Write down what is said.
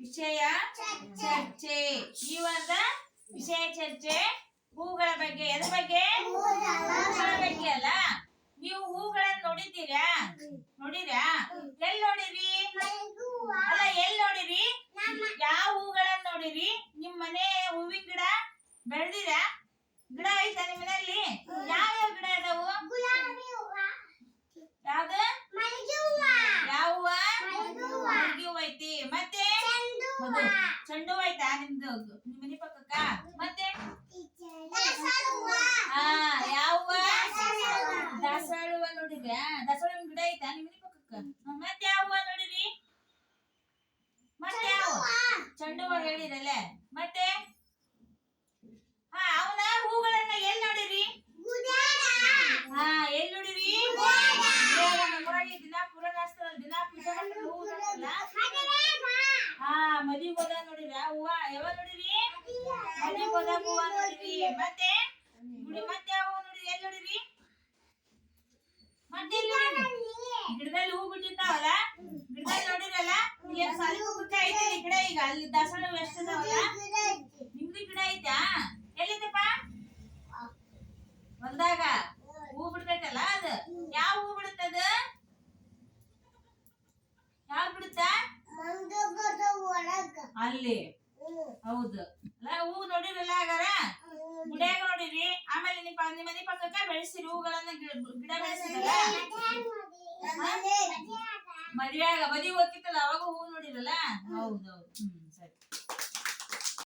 ವಿಷಯ ಚರ್ಚೆ. ಈ ವಾರದ ವಿಷಯ ಚರ್ಚೆ? ಹೂಗಳ ಬಗ್ಗೆ ಎದ್ರ ಬಗ್ಗೆ? ಹೂಗಳ ಬಗ್ಗೆ ಅಲ್ಲ. ನೀವು ಹೂಗಳನ್ನ ನೋಡಿದ್ದೀರಾ? ನೋಡಿರಾ? ಎಲ್ ನೋಡಿರಿ? ಅಲ್ಲ ಎಲ್ಲಿ ನೋಡಿರಿ? ಯಾವ ಹೂಗಳನ್ನ ನೋಡಿರಿ? ನಿಮ್ ಮನೆ ಹೂವಿನ ಗಿಡ ಬೆಳ್ದಿರಾ ಗಿಡ ಐತಾ ನಿಮ್ಮ ಯಾವ ಯಾವ ಗಿಡ ಇದಾವು ಯಾವ್ದು ಯಾವ ಹೂವ ಮಲ್ಗೆ ಹೂವ ಐತಿ ಮತ್ತೆ ಮದು ಚೆಂಡು ಹೂವ ಐತಾ ನಿಮ್ದು? ನಿಮ್ ಮನೆ ಪಕ್ಕಕ್ಕ? ಮತ್ತೆ? ಹಾ ಯಾವ ದಾಸವಾಳ ಹೂವ ನೋಡಿದ್ಯಾ? ದಾಸವಾಳ ಹೂವಿನ್ ಗಿಡ ಐತಾ ನಿಮ್ ಮನೆ ಪಕ್ಕಕ್ಕ? ಮತ್ತೆ ಯಾವ ಹೂವ ನೋಡಿರಿ? ಮತ್ತೆ ಯಾವ ಚೆಂಡು ಹೂವ ಹೇಳಿರಲ್ಲ. ಮತ್ತೆ ಹಾ ಅವನ ಹೂಗಳನ್ನ ಎಲ್ಲಿ ನೋಡಿರಿ ಹಾ ಎಲ್ಲಿ ನೋಡಿರಿ ಇವಾಗ ನಮ್ಮೂರಾಗೆ ದಿನ ಪುರಾಣ ಹಚ್ತಾರಲ್ಲ, ದಿನ ಪೂಜೆ ಮಾಡ್ತಾರೆ ಹೂ ನೋಡಲ್ಲ ಹಾ ಮದಿಗೆ ಹೋದ ನೋಡಿರ ಹೂವ ಯಾವ ನೋಡಿರಿ? ಮದಿಗೆ ಹೋದಾಗ ಹೂವ ನೋಡಿರಿ. ಮತ್ತೆ? ಗುಡಿ ಮತ್ತೆ ಯಾವ ನೋಡಿರಿ ಎಲ್ಲಿ ನೋಡಿರಿ? ಮತ್ತೆ ಗಿಡದಲ್ಲಿ ಹೂ ಬಿಟ್ಟಿರ್ತಾವಲ್ಲ ಗಿಡದಲ್ಲಿ ನೋಡಿರಲ್ಲ? ಇಲ್ಲಿ ಸಾಲಿ ಕುಕ್ಕ ಐತೆ ಗಿಡ ಈಗ ಅಲ್ಲಿ ದಾಸವಾಳ ಹೂ ಎಷ್ಟ್ ಅದಾವಲ್ಲ? ನಿಮ್ದು ಗಿಡ ಐತಾ. ಎಲ್ಲಿದ್ದಪ್ಪ ಹೊಲ್ದಾಗ ಹೂ ಬಿಡ್ತೈತಲ್ಲ ಅದು ಯಾವ ಹೂ ಬಿಡುತ್ತದ ಯಾವ ಬಿಡುತ್ತ ಅಲ್ಲಿ. ಹೌದು. ಹೂ ನೋಡಿರಲ್ಲ ಹಾಗಾರ ಗುಡಿಯಾಗ ನೋಡಿರಿ. ಆಮೇಲೆ ನಿಮ್ಮ ನಿಮ್ಮ ಮನೆ ಪಕ್ಕಕ್ಕ ಬೆಳೆಸಿರಿ ಹೂಗಳನ್ನ ಗಿಡ ಬೆಳೆಸಿರಲ್ಲ ಆಗ ಮದುವೆ ಹೋಗ್ತಿತ್ತಲ್ಲ ಅವಾಗ ಹೂ ನೋಡಿರಲ್ಲ? ಹೌದೌದು ಹ್ಮ್.